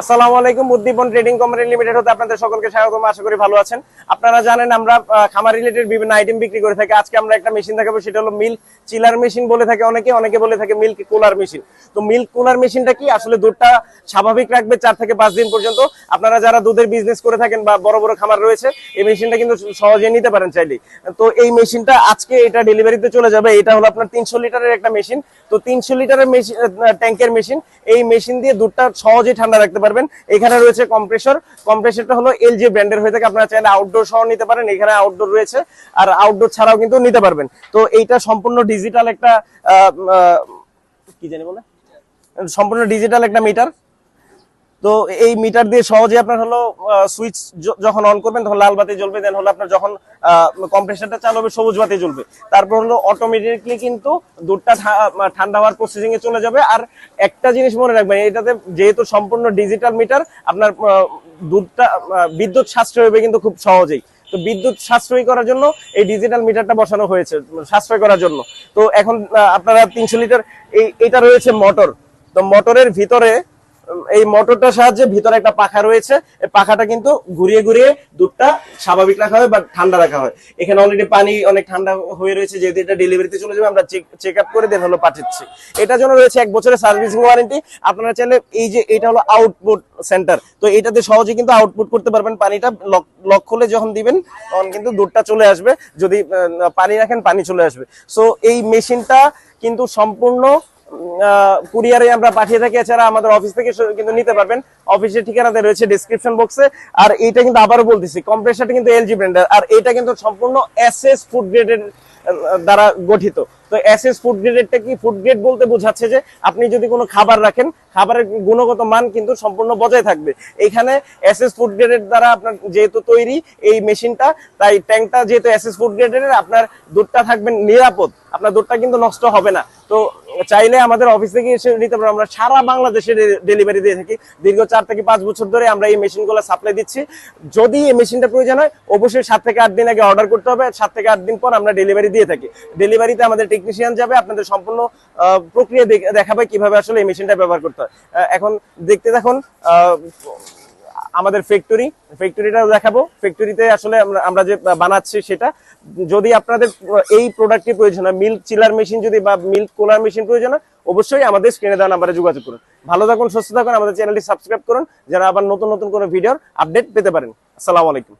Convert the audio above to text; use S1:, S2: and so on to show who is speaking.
S1: আসসালামু আলাইকুম উদ্দীপন trading company limited হতে আপনাদের সকলকে স্বাগতম, আশা করি ভালো আছেন। আপনারা জানেন আমরা খামার রিলেটেড বিভিন্ন আইটেম বিক্রি করে থাকি। আজকে আমরা একটা মেশিন দেখাবো, সেটা হলো মিল্ক চিলার মেশিন বলে থাকে অনেকে অনেকে বলে থাকে মিল্ক কুলার মেশিন তো মিল্ক কুলার মেশিনটা কি? আসলে দুধটা স্বাভাবিক রাখবে চার থেকে পাঁচ দিন পর্যন্ত। আপনারা যারা দুধের বিজনেস করে থাকেন বা বড় বড় খামার রয়েছে, এই মেশিনটা কিন্তু সহজে নিতে পারেন চাইলেই তো এই মেশিনটা আজকে এটা ডেলিভারিতে চলে যাবে। এটা হলো আপনার তিনশো লিটারের একটা মেশিন তো তিনশো লিটারের মেশিন ট্যাঙ্কের মেশিন এই মেশিন দিয়ে দুধটা সহজেই ঠান্ডা রাখতে পারবেন। এখানে রয়েছে কম্প্রেসর কম্প্রেসরটা হলো এলজি ব্র্যান্ডের হয়ে থাকে। আপনারা চাইলে আউটডোর সহ নিতে পারেন। এখানে আউটডোর রয়েছে। আর আউটডোর ছাড়াও কিন্তু নিতে পারবেন। তো এইটা সম্পূর্ণ ডিজিটাল একটা কি জানি বলে? সম্পূর্ণ ডিজিটাল একটা মিটার তো এই মিটার দিয়ে সহজে আপনার হলো সুইচ যখন অন করবেন, তখন লাল বাতি জ্বলবে দেন হলো আপনার যখন কম্প্রেসারটা চালু হবে, সবুজ বাতি জ্বলবে। তারপর হলো অটোমেটিকলি কিন্তু দুধটা ঠান্ডা হওয়ার প্রসেসিং এ চলে যাবে। আর একটা জিনিস মনে রাখবেন, এটাতে যেহেতু সম্পূর্ণ ডিজিটাল মিটার আপনার দুধটা বিদ্যুৎ সাশ্রয় হবে কিন্তু খুব সহজেই। তো বিদ্যুৎ সাশ্রয়ী করার জন্য এই ডিজিটাল মিটারটা বসানো হয়েছে, সাশ্রয় করার জন্য। তো এখন আপনারা তিনশো লিটার, এই, এটা রয়েছে মোটর তো মোটরের ভিতরে এই মোটরটার সাহায্যে ভিতরে একটা পাখা রয়েছে। এই পাখাটা কিন্তু ঘুরিয়ে ঘুরিয়ে দুধটা স্বাভাবিক রাখা হয় বা ঠান্ডা রাখা হয়। এখানে অলরেডি পানি অনেক ঠান্ডা হয়ে রয়েছে, যেহেতু এটা ডেলিভারিতে চলে যাবে, আমরা চেক আপ করে দেন হলো পাঠাচ্ছি। এটার জন্য রয়েছে এক বছরের সার্ভিসিং ওয়ারেন্টি আপনারা চাইলে এই যে, এটা হলো আউটপুট সেন্টার তো এটাতে সহজে কিন্তু আউটপুট করতে পারবেন পানিটা। লক লক খুলে যখন দিবেন, তখন কিন্তু দুধটা চলে আসবে। যদি পানি রাখেন, পানি চলে আসবে। সো এই মেশিনটা কিন্তু সম্পূর্ণ কুরিয়ারে আমরা পাঠিয়ে থাকি, এছাড়া আমাদের অফিস থেকে কিন্তু নিতে পারবেন। অফিসের ঠিকানাতে রয়েছে ডিসক্রিপশন বক্সে আর এইটা কিন্তু আবারও বলতেছি কম্প্রেসারটা কিন্তু এলজি ব্র্যান্ডের আর এটা কিন্তু সম্পূর্ণ এসএস ফুড গ্রেডের দ্বারা গঠিত। তো এসএস ফুড গ্রেডেরটা কি? ফুড গ্রেড বলতে বোঝাচ্ছে যে আপনি যদি কোনো খাবার রাখেন, খাবারের গুণগত মান কিন্তু সম্পূর্ণ বজায় থাকবে। এখানে এসএস ফুড গ্রেডের দ্বারা আপনার যেহেতু তৈরি এই মেশিনটা, তাই ট্যাঙ্কটা যেহেতু এসএস ফুড গ্রেডের আপনার দুধটা থাকবে নিরাপদ। আপনার দুধটা কিন্তু নষ্ট হবে না। তো চাইলে আমাদের অফিস থেকে এসে নিতে পারব আমরা সারা বাংলাদেশে ডেলিভারি দিয়ে থাকি। দীর্ঘ চার থেকে পাঁচ বছর ধরে আমরা এই মেশিনগুলো সাপ্লাই দিচ্ছি। যদি এই মেশিনটা প্রয়োজন হয়, অবশ্যই সাত থেকে আট দিন আগে অর্ডার করতে হবে। সাত থেকে আট দিন পর আমরা ডেলিভারি দিয়ে থাকি। ডেলিভারিতে আমাদের টেকনিশিয়ান যাবে, আপনাদের সম্পূর্ণ প্রক্রিয়া দেখাবে কীভাবে আসলে এই মেশিনটা ব্যবহার করতে হয়। এখন দেখতে দেখুন আমাদের ফ্যাক্টরি ফ্যাক্টরিটা দেখাবো। ফ্যাক্টরিতে আসলে আমরা- আমরা যে বানাচ্ছি সেটা, যদি আপনাদের এই প্রোডাক্টটি প্রয়োজন হয় মিল্ক চিলার মেশিন যদি বা মিল্ক কোলার মেশিন প্রয়োজন হয়, অবশ্যই আমাদের স্ক্রিনে দেওয়া নাম্বারে যোগাযোগ করুন। ভালো থাকুন, সুস্থ থাকুন, আমাদের চ্যানেলটি সাবস্ক্রাইব করুন। যারা আবার নতুন নতুন কোনো ভিডিওর আপডেট পেতে পারেন। আসসালামু আলাইকুম।